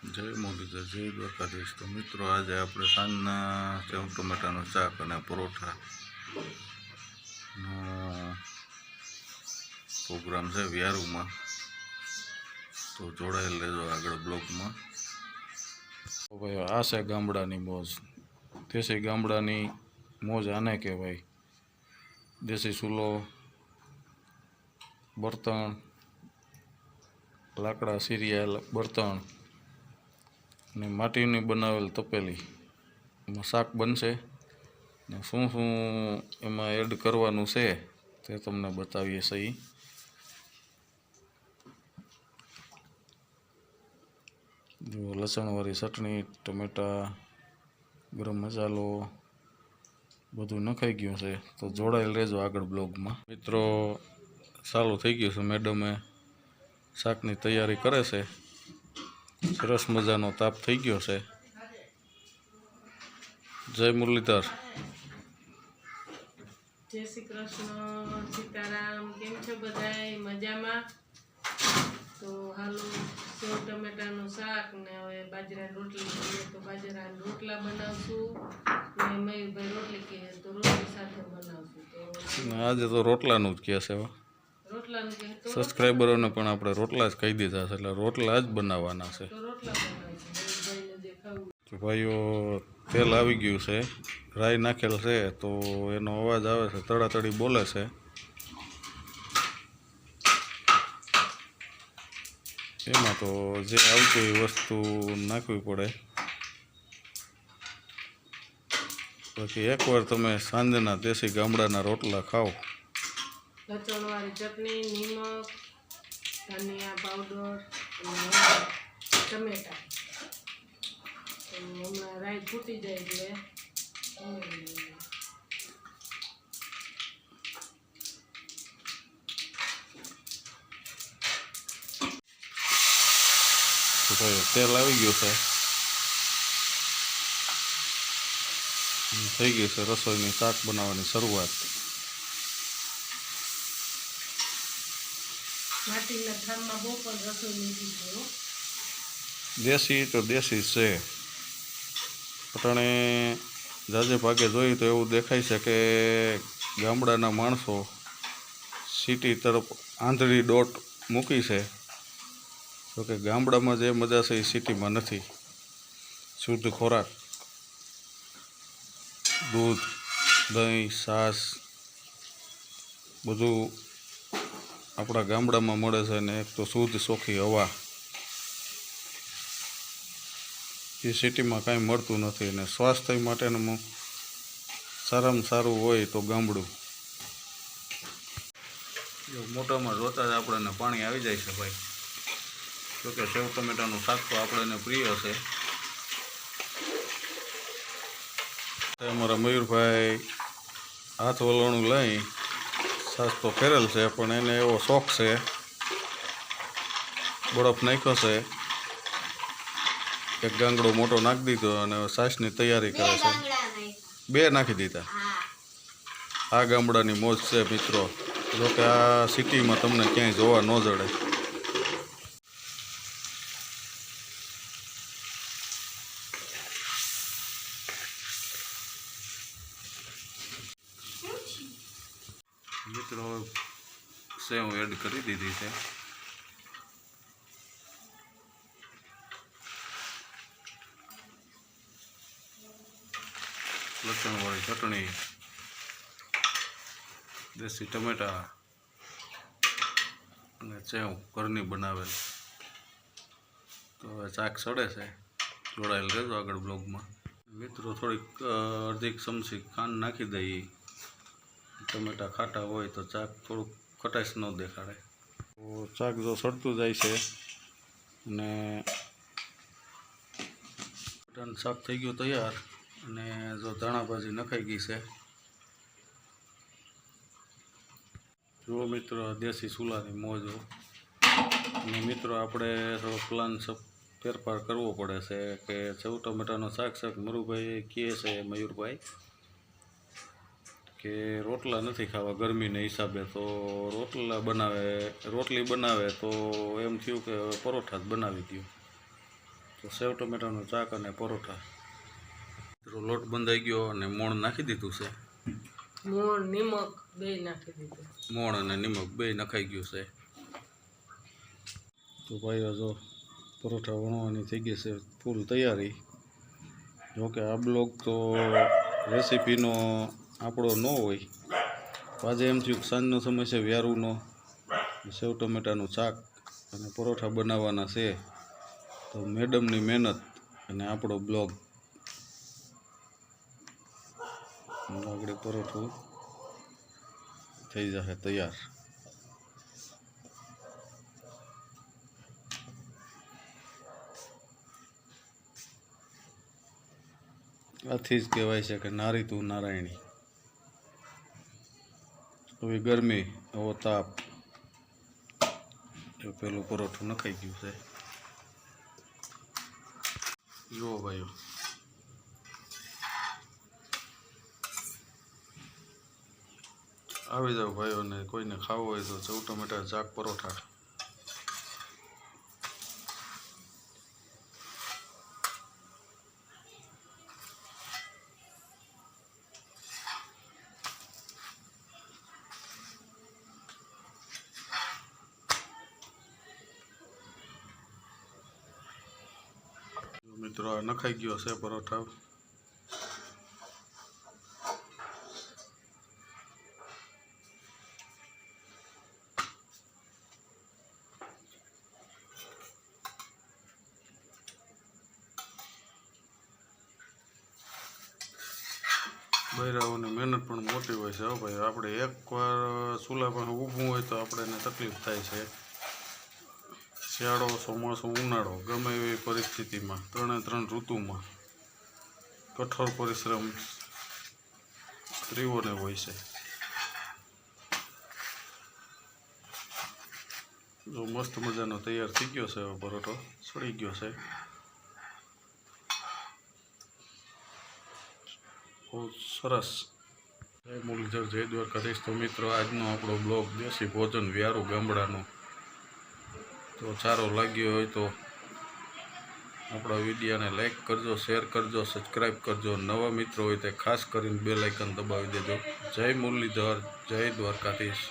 જય મોદીદાસ જય દ્વારકાધીશ. તો મિત્રો, આજે આપણે સાંજના સેવ ટમેટાનો શાક અને પરોઠા પ્રોગ્રામ છે વ્યારુમાં, તો જોડાયેલ રહેજો આગળ બ્લોગમાં. તો ભાઈ આ છે ગામડાની મોજ. દેશી ગામડાની મોજ આને કહેવાય? દેશી ચૂલો, બર્તણ, લાકડા, સિરિયાલ, બર્તણ. ને માટીની બનાવેલ તપેલી. એમાં શાક બનશે ને શું શું એમાં એડ કરવાનું છે તે તમને બતાવીએ સહી. જો લસણવાળી ચટણી, ટમેટા, ગરમ મસાલો, બધું નખાઈ ગયું છે. તો જોડાયેલ રહેજો આગળ બ્લોગમાં. મિત્રો, ચાલુ થઈ ગયું છે મેડમે શાકની તૈયારી કરે છે. સરસ મજાનો તાપ થઈ ગયો છે. જય મુરલીધર. જય શ્રી કૃષ્ણ સીતારામ કેમ છો બધા મજામાં? તો હાલો સેવ ટમેટાનું શાક ને હવે બાજરાની રોટલી કરીએ. તો બાજરાના રોટલા બનાવશું ને મયુરભાઈ રોટલી કહીએ તો રોટલી સાથે બનાવશું. તો આજે તો રોટલાનું જ કહે છે હો. રોટલાનું કહે સબસ્ક્રાઈબરોને પણ આપણે રોટલા જ કહી દીધા છે એટલે રોટલા જ બનાવવાના છે. ભાઈઓ, તેલ આવી ગયું છે. રાઈ નાખેલ છે, તો એનો અવાજ આવે છે, તડાતડી બોલે છે. એમાં તો જે આવતું વસ્તુ નાખવી પડે. પછી એકવાર તમે સાંજના દેશી ગામડાના રોટલા ખાઓ. લચણવાળી ચટણી, નિમક, ધનિયા પાવડર ટમેટા. તો હમણાં રાઈ ફૂટી જાય એટલે તેલ આવી ગયું છે. થઈ ગયું છે રસોઈની શાક બનાવવાની શરૂઆત. માટીના થાળમાં બહુ પણ રસોઈ નીકળી હો. દેશી તો દેશી છે. અટાણે જાજે ભાગે જોઈએ તો એવું દેખાય છે કે ગામડાના માણસો સિટી તરફ આંધળી દોટ મૂકી છે. તો કે ગામડામાં જે મજા છે એ સિટીમાં નથી. શુદ્ધ ખોરાક, દૂધ, દહીં, છાશ, બધું આપણા ગામડામાં મળે છે ને એક તો શુદ્ધ ચોખ્ખી હવા. એ સિટીમાં કાંઈ મળતું નથી અને સ્વાસ્થ્ય માટેનું સારામાં સારું હોય તો ગામડું. મોટામાં જોતા જ આપણને પાણી આવી જાય છે ભાઈ. જોકે સેવ ટમેટાનું શાક તો આપણને પ્રિય છે. અમારા મયુરભાઈ હાથ વલણું લઈ સાસ તો ફેરેલ છે પણ એને એવો શોખ છે. બરફ નાખ્યો છે. એક ગાંગડો મોટો નાખી દીધો અને સાસની તૈયારી કરે છે. બે નાખી દીધા. આ ગામડાની મોજ છે મિત્રો. જોકે આ સિટીમાં તમને ક્યાંય જોવા ન જડે. મિત્રો સેવ એડ કરી દીધી છે. લસણવાળી ચટણી, દેશી ટમેટા અને ચેવ ઘરની બનાવેલ. તો હવે ચાક સડે છે, જોડાયેલ રહેજો આગળ બ્લોગમાં. મિત્રો થોડીક અડધી ચમચી ખાંડ નાખી દઈએ. ટમેટા ખાટા હોય તો ચાક થોડુંક ખટાશ ન દેખાડે. તો ચાક જો સડતું જાય છે અને બટાનું થઈ ગયું તૈયાર. અને જો ધાણાભાજી નખાઈ ગઈ છે. જુઓ મિત્રો, દેશી ચૂલાની મોજો અને મિત્રો, આપણે થોડો પ્લાન ફેરફાર કરવો પડે છે કે સૌ ટમેટાનો શાક શાક મરુભાઈ કહે છે મયુરભાઈ કે રોટલા નથી ખાવા ગરમીને હિસાબે તો રોટલા બનાવે, રોટલી બનાવે તો એમ થયું કે પરોઠા જ બનાવી દઉં તો સેવ ટમેટાનું ચાક અને પરોઠા. લોટ બંધાઈ ગયો અને મોણ નાખી દીધું છે. મોણ નિમક બે નાખી દીધું. મોણ અને નિમક બે નખાઈ ગયું છે. તો ભાઈ જો પરોઠા વણવાની થઈ ગઈ છે ફૂલ તૈયારી. જોકે આ બ્લોગ તો રેસીપીનો આપણો ન હોય. આજે એમ થયું કે સાંજનો સમય છે વ્યારુનો. સેવ ટમેટાનું શાક અને પરોઠા બનાવવાના છે. તો મેડમની મહેનત અને આપણો બ્લોગ આગળ પરોઠું થઈ જશે તૈયાર. આથી જ કહેવાય છે કે નારી તું નારાયણી. હવે ગરમી એવો તાપ. એ પેલું પરોઠું નખાઈ ગયું છે. જુઓ ભાઈઓ. આવી જાવ ભાઈઓને કોઈને ખાવું હોય તો ચૌ ટમેટા ચાક પરોઠા. મિત્રો નખાઈ ગયો છે પરોઠા. બૈરાઓની મહેનત પણ મોટી હોય છે ભાઈ. આપણે એકવાર ચૂલા પાસે ઊભું હોય તો આપણને તકલીફ થાય છે. શિયાળો ચોમાસો ઉનાળો, ગમે એવી પરિસ્થિતિમાં, ત્રણે ત્રણ ઋતુમાં કઠોર પરિશ્રમ સ્ત્રીઓને હોય છે. જો મસ્ત મજાનો તૈયાર થઈ ગયો છે, હવે પરોઠો સડી ગયો છે. બહુ સરસ. જય મુરલીધર, જય દ્વારકાધીશ. તો મિત્રો, આજનો આપણો બ્લોગ દેશી ભોજન વ્યારું ગામડાનું. તો સારો લાગ્યો હોય તો આપણા વિડીયાને લાઇક કરજો શેર કરજો સબસ્ક્રાઈબ કરજો. નવા મિત્રો હોય તે ખાસ કરીને બે લાઇકન દબાવી દેજો. જય મુરલીધર, જય દ્વારકાધીશ.